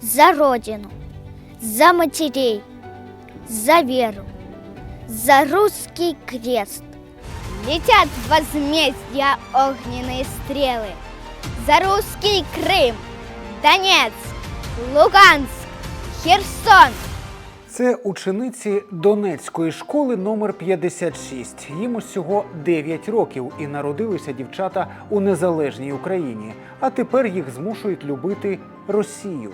за родину, за матерей, за веру, за русский крест. Летят возмездия огненные стрелы за русский Крым, Донецк, Луганск, Херсон. Це учениці Донецької школи номер 56. Їм усього 9 років і народилися дівчата у незалежній Україні. А тепер їх змушують любити Росію.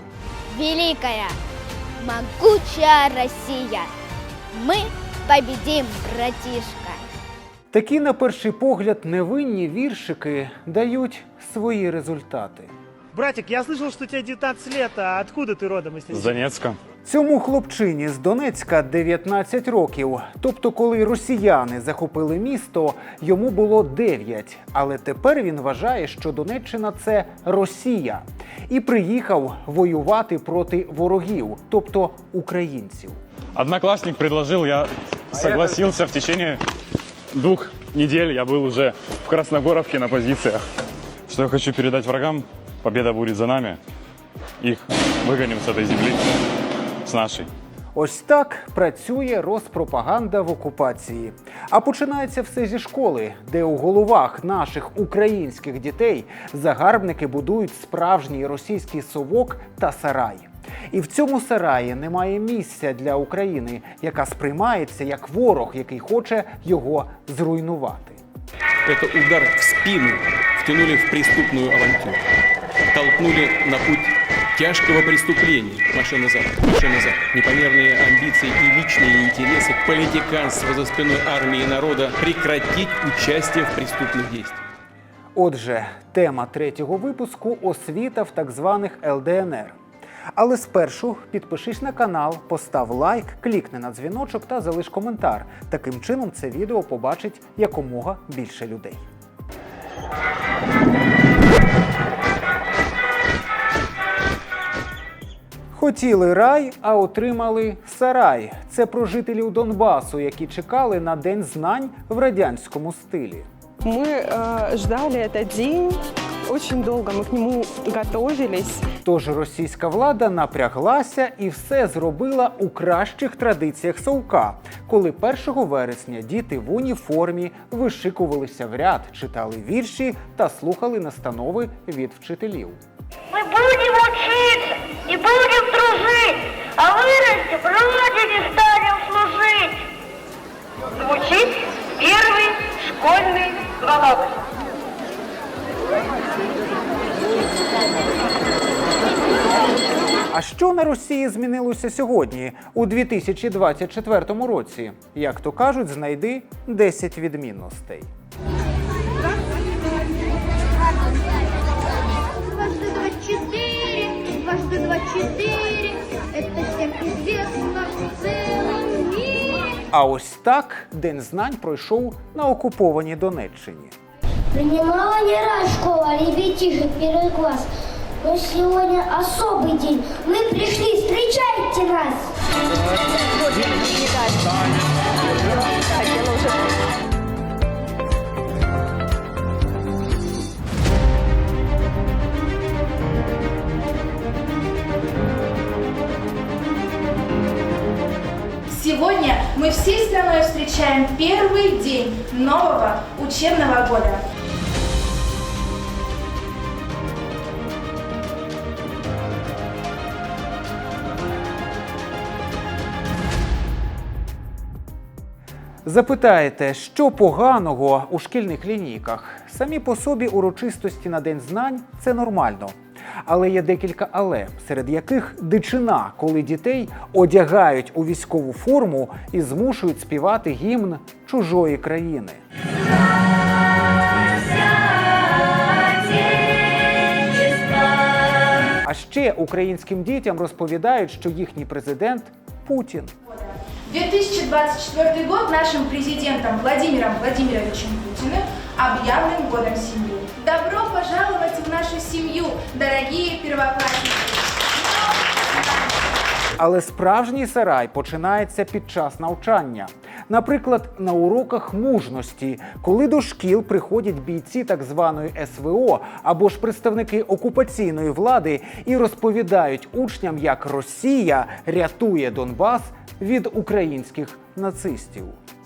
Великая, могучая Россия. Мы победим, братишка. Такі, на перший погляд, невинні віршики дають свої результати. Братик, я слышал, что тебе 19 лет, а откуда ты родом, если С Донецка. Цьому хлопчині з Донецька 19 років. Тобто, коли росіяни захопили місто, йому було 9. Але тепер він вважає, що Донеччина це Росія, і приїхав воювати проти ворогів, тобто українців. Одноклассник предложил, я согласился в течение двух недель. Я был уже в Красногоровке на позициях. Что я хочу передать врагам, победа будет за нами. Их выгоним с этой земли, с нашей. Ось так працює розпропаганда в окупації. А починається все зі школи, де у головах наших українських дітей загарбники будують справжній російський совок та сарай. І в цьому сараї немає місця для України, яка сприймається як ворог, який хоче його зруйнувати. Это удар в спину втянули в преступную авантюру. Толкнули на путь тяжкого преступления. Маша назад, Маша назад. Непомерные амбиции и личные интересы, политиканство за спиной армии и народа прекратить участие в преступных действиях. Отже, тема третього випуску освіта в так званих ЛДНР. Але спершу підпишись на канал, постав лайк, клікни на дзвіночок та залиш коментар. Таким чином це відео побачить якомога більше людей. Хотіли рай, а отримали сарай. Це про жителів Донбасу, які чекали на день знань в радянському стилі. Мы э, ждали этот день очень долго, мы к нему готовились. Тож російська влада напряглася і все зробила у кращих традиціях совка, коли 1 вересня діти в уніформі вишикувалися в ряд, читали вірші та слухали настанови від вчителів. Мы будем учиться и будем дружить, а вырастем, Родине станем служить. Звучит первый школьный звонок. А що на Росії змінилося сьогодні, у 2024 році? Як то кажуть, знайди 10 відмінностей. Дважды два четыре, дважды два четыре, А ось так День знань пройшов на окупованій Донеччині. Принимала не раз школа ребятишек первый класс, но сегодня особый день. Мы пришли, встречайте нас! Сегодня мы всей страной встречаем первый день нового учебного года. Запитаєте, що поганого у шкільних лінійках? Самі по собі урочистості на День знань це нормально. Але є декілька але, серед яких дичина, коли дітей одягають у військову форму і змушують співати гімн чужої країни. А ще українським дітям розповідають, що їхній президент Путін. 2024 год нашим президентом Владимиром Владимировичем Путиным объявлен годом семьи. Добро пожаловать в нашу семью, дорогие первоклассники! Але справжній сарай починається під час навчання. Наприклад, на уроках мужності, коли до шкіл приходять бійці так званої СВО або ж представники окупаційної влади і розповідають учням, як Росія рятує Донбас від українських нацистів.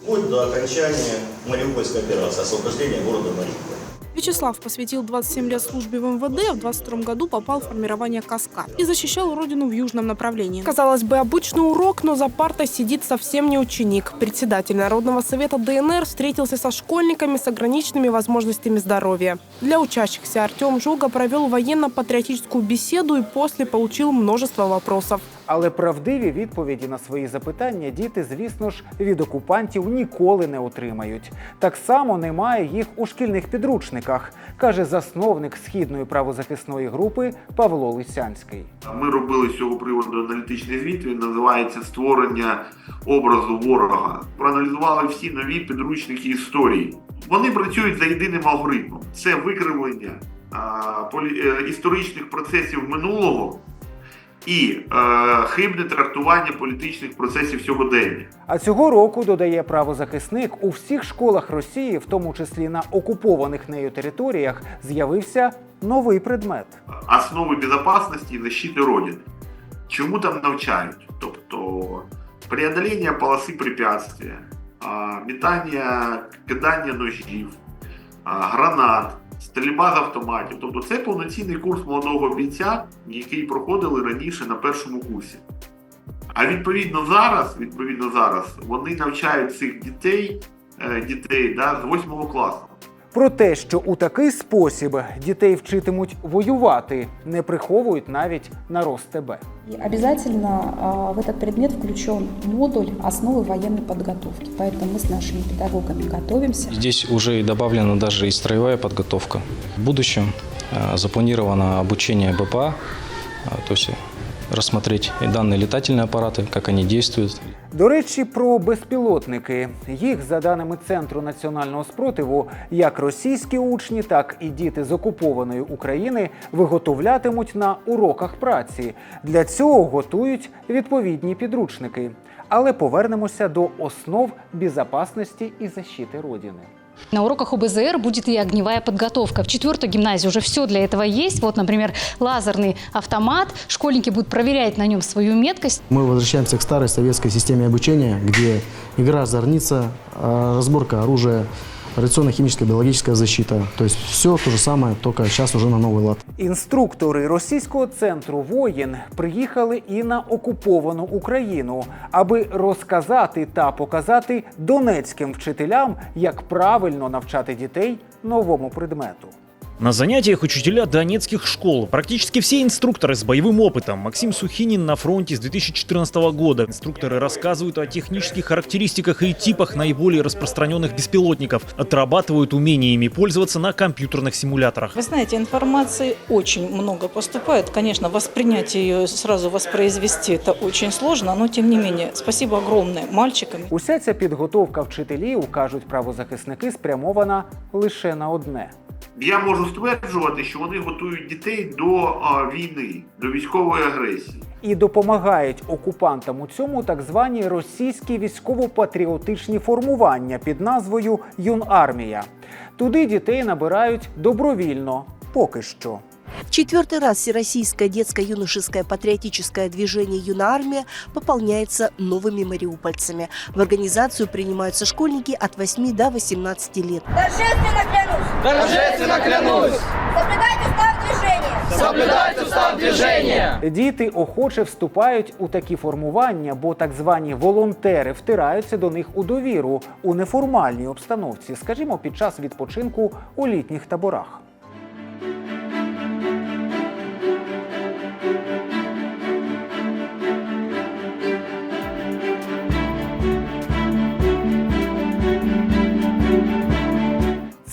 вплоть до окончания Мариупольской операции, освобождения города Мариуполя. Вячеслав посвятил 27 лет службе в МВД, а в 22 году попал в формирование «Каскад» и защищал родину в южном направлении. Казалось бы, обычный урок, но за партой сидит совсем не ученик. Председатель Народного совета ДНР встретился со школьниками с ограниченными возможностями здоровья. Для учащихся Артем Жуга провел военно-патриотическую беседу и после получил множество вопросов. Але правдиві відповіді на свої запитання діти, звісно ж, від окупантів ніколи не отримають. Так само немає їх у шкільних підручниках, каже засновник східної правозахисної групи Павло Лисянський. Ми робили з цього приводу аналітичний звіт. Він називається Створення образу ворога. Проаналізували всі нові підручники історії. Вони працюють за єдиним алгоритмом: це викривлення а, полі- е, історичних процесів минулого і е, хибне трактування політичних процесів сьогодення. А цього року додає правозахисник у всіх школах Росії, в тому числі на окупованих нею територіях, з'явився новий предмет. основи безопасности и защиты Родины. Чому там навчають? Тобто преодолення полоси препятствия, метання, кидання ножів, гранат, стрільба з автоматів. Тобто це повноцінний курс молодого бійця, який проходили раніше на першому курсі. А відповідно зараз, відповідно зараз, вони навчають цих дітей, е, дітей да, з 8 класу. Про те, що у такий спосіб дітей вчитимуть воювати, не приховують навіть на РосТБ. И обязательно а, в этот предмет включен модуль основы военной подготовки. Поэтому мы с нашими педагогами готовимся. Здесь уже и добавлена даже и строевая подготовка. В будущем а, запланировано обучение БПА, а, то есть рассмотреть и данные летательные аппараты, как они действуют, До речі, про безпілотники. Їх, за даними Центру національного спротиву, як російські учні, так і діти з окупованої України виготовлятимуть на уроках праці. Для цього готують відповідні підручники. Але повернемося до основ безпечності і защити Родини. На уроках ОБЗР будет и огневая подготовка. В четвертой гимназии уже все для этого есть. Вот, например, лазерный автомат. Школьники будут проверять на нем свою меткость. Мы возвращаемся к старой советской системе обучения, где игра зорница, а, разборка оружия, радиационно-химическая, біологічна защита. То есть все то же самое, только сейчас уже на новый лад. Інструктори російського центру воїн приїхали і на окуповану Україну, аби розказати та показати донецьким вчителям, як правильно навчати дітей новому предмету. На занятиях учителя донецких школ. Практически все инструкторы с боевым опытом. Максим Сухинин на фронте с 2014 года. Инструкторы рассказывают о технических характеристиках и типах наиболее распространенных беспилотников. Отрабатывают умение ими пользоваться на компьютерных симуляторах. Вы знаете, информации очень много поступает. Конечно, воспринять ее, сразу воспроизвести это очень сложно, но тем не менее, спасибо огромное мальчикам. Уся ця підготовка вчителів, кажуть правозахисники, спрямована лише на одне. Я можу стверджувати, що вони готують дітей до війни, до військової агресії. І допомагають окупантам у цьому так звані російські військово-патріотичні формування під назвою Юнармія. Туди дітей набирають добровільно, поки що. В четвертый раз Всероссийское детско-юношеское патриотическое движение «Юнармия» пополняется новыми мариупольцами. В организацию принимаются школьники от 8 до 18 лет. Торжественно клянусь! Торжественно клянусь! Соблюдать устав движения! Діти охоче вступають у такі формування, бо так звані волонтери втираються до них у довіру у неформальній обстановці, скажімо, під час відпочинку у літніх таборах.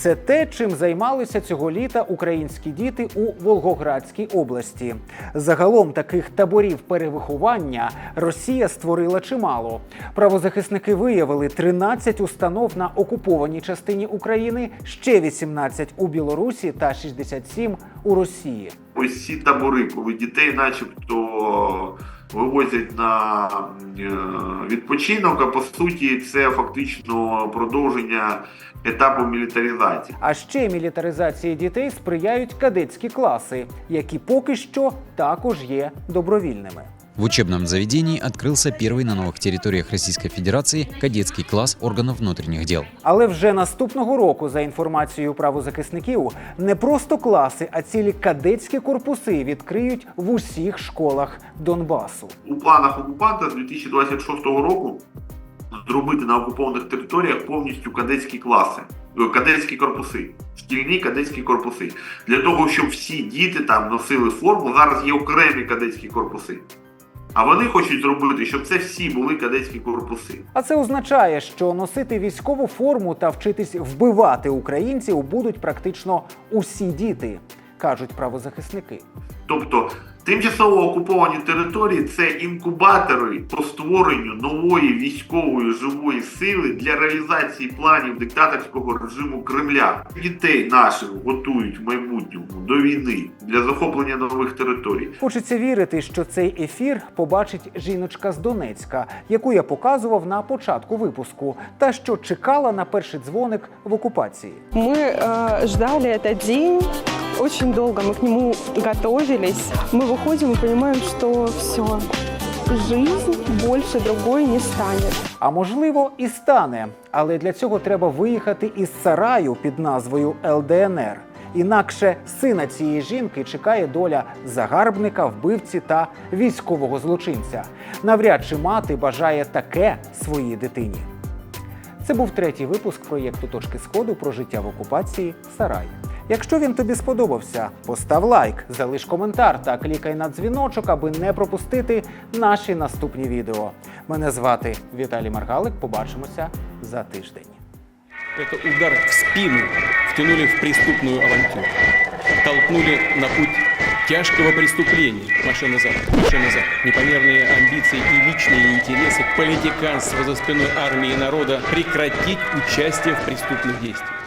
Це те, чим займалися цього літа українські діти у Волгоградській області. Загалом таких таборів перевиховання Росія створила чимало. Правозахисники виявили 13 установ на окупованій частині України, ще 18 у Білорусі та 67 у Росії. Ось ці табори, коли дітей, начебто, вивозять на е, відпочинок, а по суті це фактично продовження етапу мілітаризації. А ще мілітаризації дітей сприяють кадетські класи, які поки що також є добровільними. В учебном заведении открылся первый на новых территориях Российской Федерации кадетский класс органов внутренних дел. Але вже наступного року, за інформацією правозахисників, не просто класи, а цілі кадетські корпуси відкриють в усіх школах Донбасу. У планах окупанта з 2026 року зробити на окупованих територіях повністю кадетські класи, е, кадетські корпуси, шкільні кадетські корпуси. Для того, щоб всі діти там носили форму, зараз є окремі кадетські корпуси. А вони хочуть зробити, щоб це всі були кадетські корпуси. А це означає, що носити військову форму та вчитись вбивати українців будуть практично усі діти, кажуть правозахисники. Тобто тимчасово окуповані території це інкубатори по створенню нової військової живої сили для реалізації планів диктаторського режиму Кремля. Дітей наших готують в майбутньому до війни для захоплення нових територій. Хочеться вірити, що цей ефір побачить жіночка з Донецька, яку я показував на початку випуску, та що чекала на перший дзвоник в окупації. Мы э, ждали этот день очень долго, мы к нему готовились. Мы выходим и понимаем, что все, жизнь больше другой не станет. А можливо, і стане. Але для цього треба виїхати із сараю під назвою ЛДНР. Інакше сина цієї жінки чекає доля загарбника, вбивці та військового злочинця. Навряд чи мати бажає таке своїй дитині. Це був третій випуск проєкту Точки Сходу про життя в окупації Сарай. Якщо він тобі сподобався, постав лайк, залиш коментар та клікай на дзвіночок, аби не пропустити наші наступні відео. Мене звати Віталій Маргалик. Побачимося за тиждень. Это удар в спину втянули в преступную авантюру. Толкнули на путь тяжкого преступления. Маша назад, Маша назад. Непомерные амбиции и личные интересы, политиканство за спиной армии и народа прекратить участие в преступных действиях.